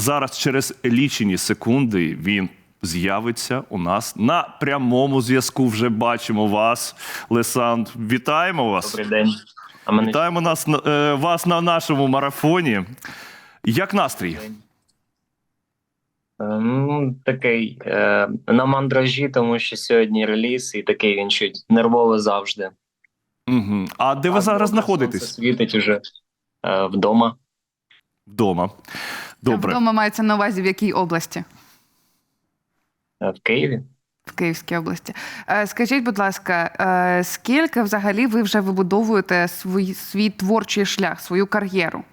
зараз через лічені секунди він з'явиться у нас на прямому зв'язку. Вже бачимо вас, Лесанд. Вітаємо вас. Добрий день. А мене Вітаємо нас е, вас на нашому марафоні. Як настрій? Е, ну, такий е, на мандражі, тому що сьогодні реліз, і такий він чуть нервово завжди. Угу. А де ви Так, зараз знаходитесь? Світить уже е, вдома. Вдома. Добре. Вдома мається на увазі в якій області? е, В Києві. В Київській області. Е, Скажіть, будь ласка, е, скільки взагалі ви вже вибудовуєте свій, свій творчий шлях, свою кар'єру?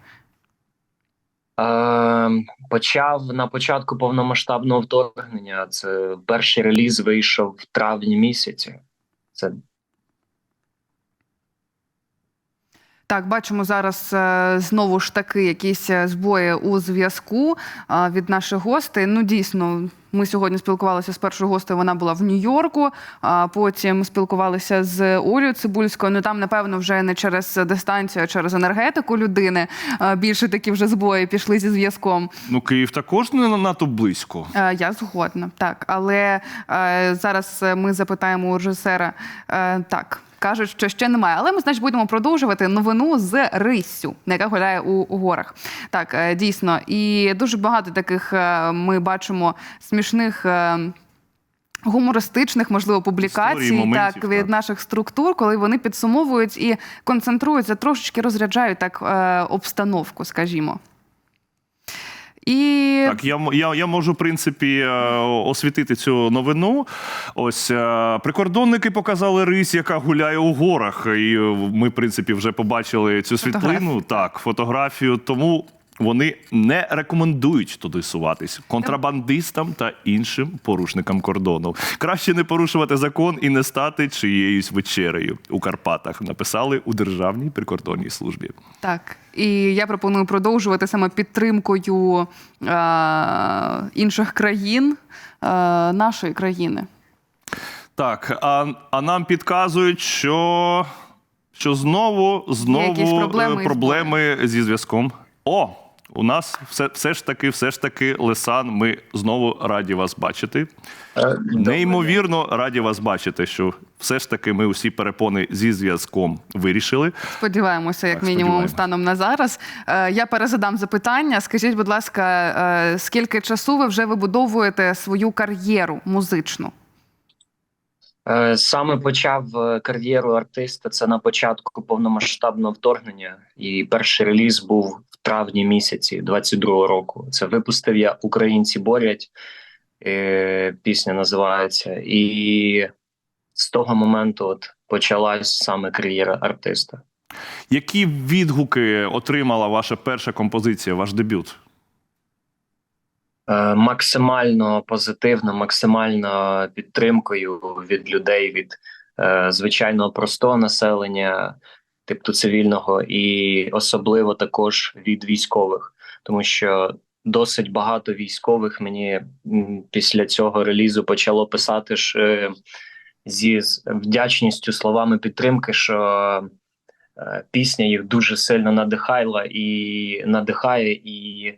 Е, почав на початку повномасштабного вторгнення. Це перший реліз вийшов в травні місяці. Це Так, бачимо зараз е, знову ж таки якісь е, збої у зв'язку е, від наших гостей. Ну, дійсно, ми сьогодні спілкувалися з першою гостею. Вона була в Нью-Йорку. А потім спілкувалися з Олею Цибульською. Ну там, напевно, вже не через дистанцію, а через енергетику людини. Більше такі вже збої пішли зі зв'язком. Ну, Київ також не надто близько. Я згодна, так. Але зараз ми запитаємо у режисера. Так, кажуть, що ще немає. Але ми, значить, будемо продовжувати новину з Риссю, яка гуляє у, горах. Так, е, дійсно. І дуже багато таких е, ми бачимо смішних. е, Гумористичних, можливо, публікацій Історій, моментів, так від так. наших структур, коли вони підсумовують і концентруються, трошечки розряджають так обстановку, скажімо. І Так, я, я, я можу, в принципі, е, освітити цю новину. Ось е, прикордонники показали рись, яка гуляє у горах. І е, ми, в принципі, вже побачили цю світлину. Фотографію. Так, фотографію. Тому вони не рекомендують туди суватись контрабандистам та іншим порушникам кордону. Краще не порушувати закон і не стати чиєюсь вечерею у Карпатах. Написали у Державній прикордонній службі. Так, і я пропоную продовжувати саме підтримкою е, інших країн е, нашої країни. Так, а, а нам підказують, що, що знову, знову проблеми е, проблеми зі зв'язком. О! У нас все, все ж таки, все ж таки, Лесан, ми знову раді вас бачити. е, Неймовірно раді вас бачити, що все ж таки ми усі перепони зі зв'язком вирішили. Сподіваємося, як Так, мінімум, станом на зараз. Е, я перезадам запитання. Скажіть, будь ласка, е, скільки часу ви вже вибудовуєте свою кар'єру музичну? Саме почав кар'єру артиста. Це на початку повномасштабного вторгнення, і перший реліз був в травні місяці 22-го року. Це випустив я Українці борять. е, Пісня називається. І з того моменту от почалась саме кар'єра артиста. Які відгуки отримала ваша перша композиція, ваш дебют? Е, Максимально позитивно, максимально підтримкою від людей, від е, звичайного простого населення, типу цивільного, і особливо також від військових, тому що досить багато військових мені після цього релізу почало писати ж е, зі вдячністю словами підтримки, що е, пісня їх дуже сильно надихала і надихає і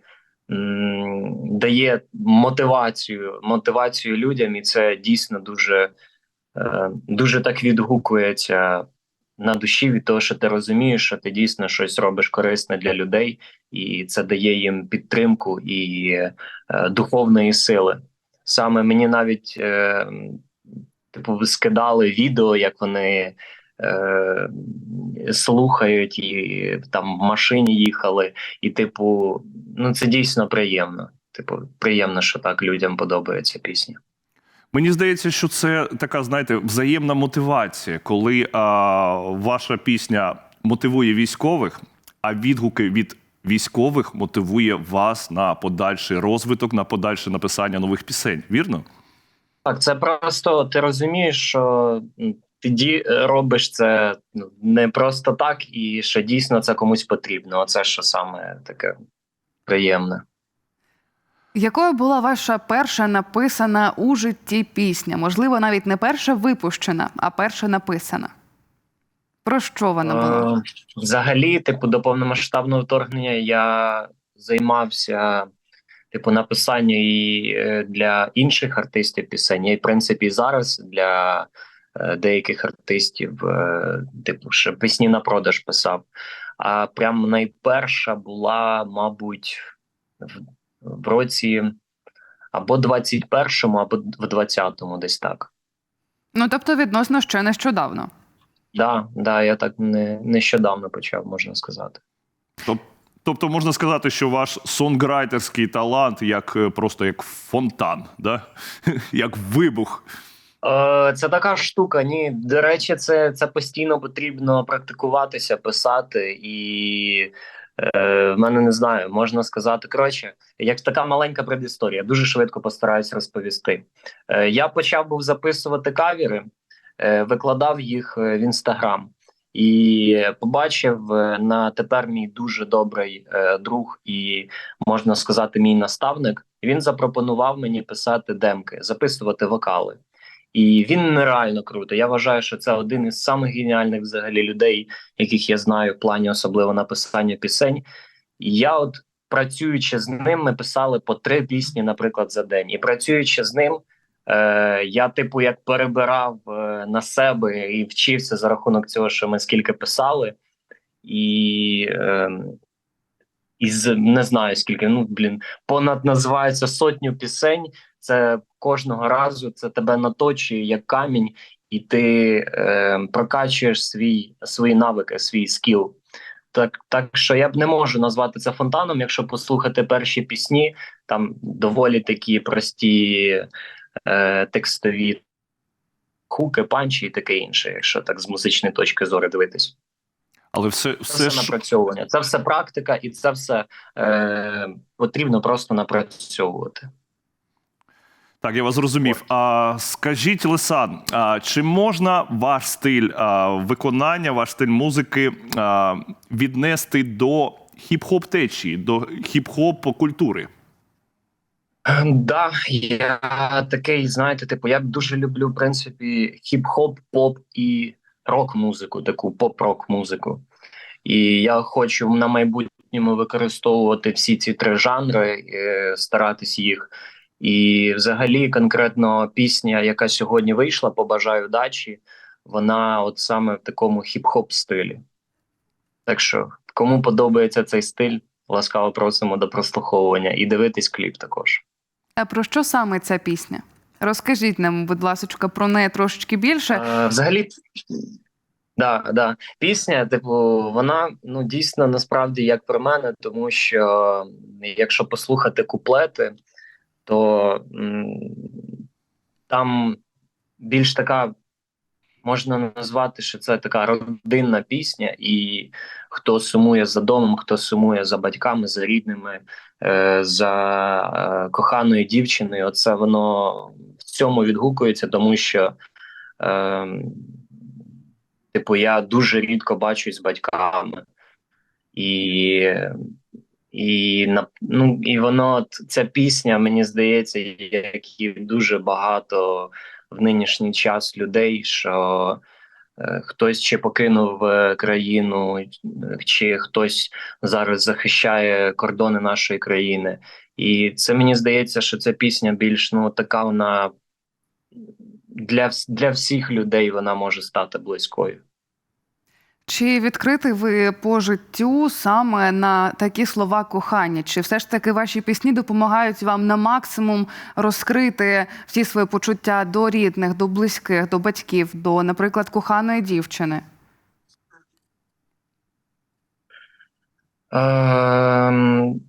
дає мотивацію, мотивацію людям, і це дійсно дуже, е, дуже так відгукується на душі від того, що ти розумієш, що ти дійсно щось робиш корисне для людей, і це дає їм підтримку і е, духовної сили. Саме мені навіть е, типу скидали відео, як вони. Е, слухають і там в машині їхали, і, типу, ну це дійсно приємно. Типу, приємно, що так людям подобається пісня. Мені здається, що це така, знаєте, взаємна мотивація, коли а, ваша пісня мотивує військових, а відгуки від військових мотивує вас на подальший розвиток, на подальше написання нових пісень. Вірно? Так, це просто ти розумієш, що ти робиш це ну, не просто так, і що дійсно це комусь потрібно. Оце що саме таке приємне. Якою була ваша перша написана у житті пісня? Можливо, навіть не перша випущена, а перша написана. Про що вона була? Е, Взагалі, типу, до повномасштабного вторгнення я займався типу написання і е, для інших артистів пісень. Я, в принципі, зараз для е, деяких артистів, типу, ще пісні на продаж писав. А прям найперша була, мабуть, в, в році або 21-му, або в 20-му, десь так. Ну тобто, відносно ще нещодавно. Да, да, я так не нещодавно почав, можна сказати. Тоб- Тобто можна сказати, що ваш сонграйтерський талант як е, просто як фонтан, да? як вибух. Е, Це така штука. Ні, до речі, це, це постійно потрібно практикуватися, писати, і е, в мене не знаю, можна сказати. Коротше, як така маленька предісторія, дуже швидко постараюсь розповісти. Е, я почав був записувати кавіри, е, викладав їх в інстаграм. І побачив на тепер мій дуже добрий друг і можна сказати, мій наставник. Він запропонував мені писати демки, записувати вокали. І він нереально круто. Я вважаю, що це один із самих геніальних взагалі людей, яких я знаю в плані особливо написання пісень. Я, от працюючи з ним, ми писали по три пісні, наприклад, за день. І працюючи з ним, е, я, типу, як перебирав е, на себе і вчився за рахунок цього, що ми скільки писали, і, е, і з, не знаю скільки, ну блін, понад називається сотню пісень це кожного разу це тебе наточує як камінь, і ти е, прокачуєш свій свої навики, свій скіл. Так, так що я б не можу назвати це фонтаном, якщо послухати перші пісні, там доволі такі прості е, текстові хуки, панчі і таке інше, якщо так з музичної точки зору дивитись. Але все, Це все все напрацьовування, це все практика, і це все е, потрібно просто напрацьовувати. Так, я вас зрозумів. А скажіть, Лисан, а чи можна ваш стиль а, виконання, ваш стиль музики а, віднести до хіп-хоп течії, до хіп-хоп культури? Да, я такий, знаєте, типу, я дуже люблю, в принципі, хіп-хоп, поп і рок-музику, таку поп-рок музику. І я хочу на майбутньому використовувати всі ці три жанри, е, старатись їх. І взагалі, конкретно пісня, яка сьогодні вийшла, побажаю дачі, вона от саме в такому хіп-хоп стилі. Так що, кому подобається цей стиль, ласкаво просимо до прослуховування і дивитись кліп також. А про що саме ця пісня? Розкажіть нам, будь ласка, про неї трошечки більше. Е, взагалі, да, да. пісня, типу, вона ну дійсно насправді як про мене, тому що якщо послухати куплети, то там більш така можна назвати, що це така родинна пісня, і хто сумує за домом, хто сумує за батьками, за рідними, е, за е, коханою дівчиною, оце воно в цьому відгукується, тому що. Е, Типу, я дуже рідко бачусь з батьками, і, і, ну, і воно ця пісня, мені здається, як і дуже багато в нинішній час людей, що е, хтось чи покинув е, країну, чи хтось зараз захищає кордони нашої країни. І це мені здається, що ця пісня більш ну така вона для, для всіх людей вона може стати близькою. Чи відкритий ви по життю саме на такі слова кохання? Чи все ж таки ваші пісні допомагають вам на максимум розкрити всі свої почуття до рідних, до близьких, до батьків, до, наприклад, коханої дівчини? Ем,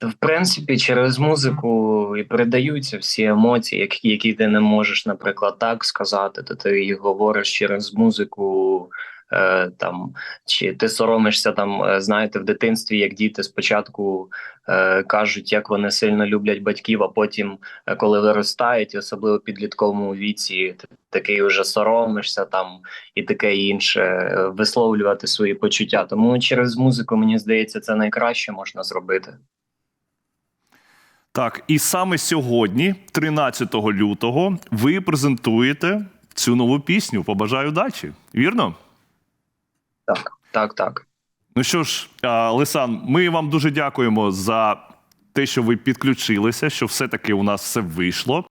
в принципі, через музику і передаються всі емоції, які, які ти не можеш, наприклад, так сказати, то ти їх говориш через музику. Е, там чи ти соромишся там, е, знаєте, в дитинстві, як діти спочатку е, кажуть, як вони сильно люблять батьків, а потім, е, коли виростають, особливо в підлітковому віці, ти такий вже соромишся там і таке інше, висловлювати свої почуття. Тому через музику, мені здається, це найкраще можна зробити. Так, і саме сьогодні, 13 лютого, ви презентуєте цю нову пісню. Побажаю удачі. Вірно? Так, так, так. Ну що ж, Лисан, ми вам дуже дякуємо за те, що ви підключилися, що все-таки у нас все вийшло.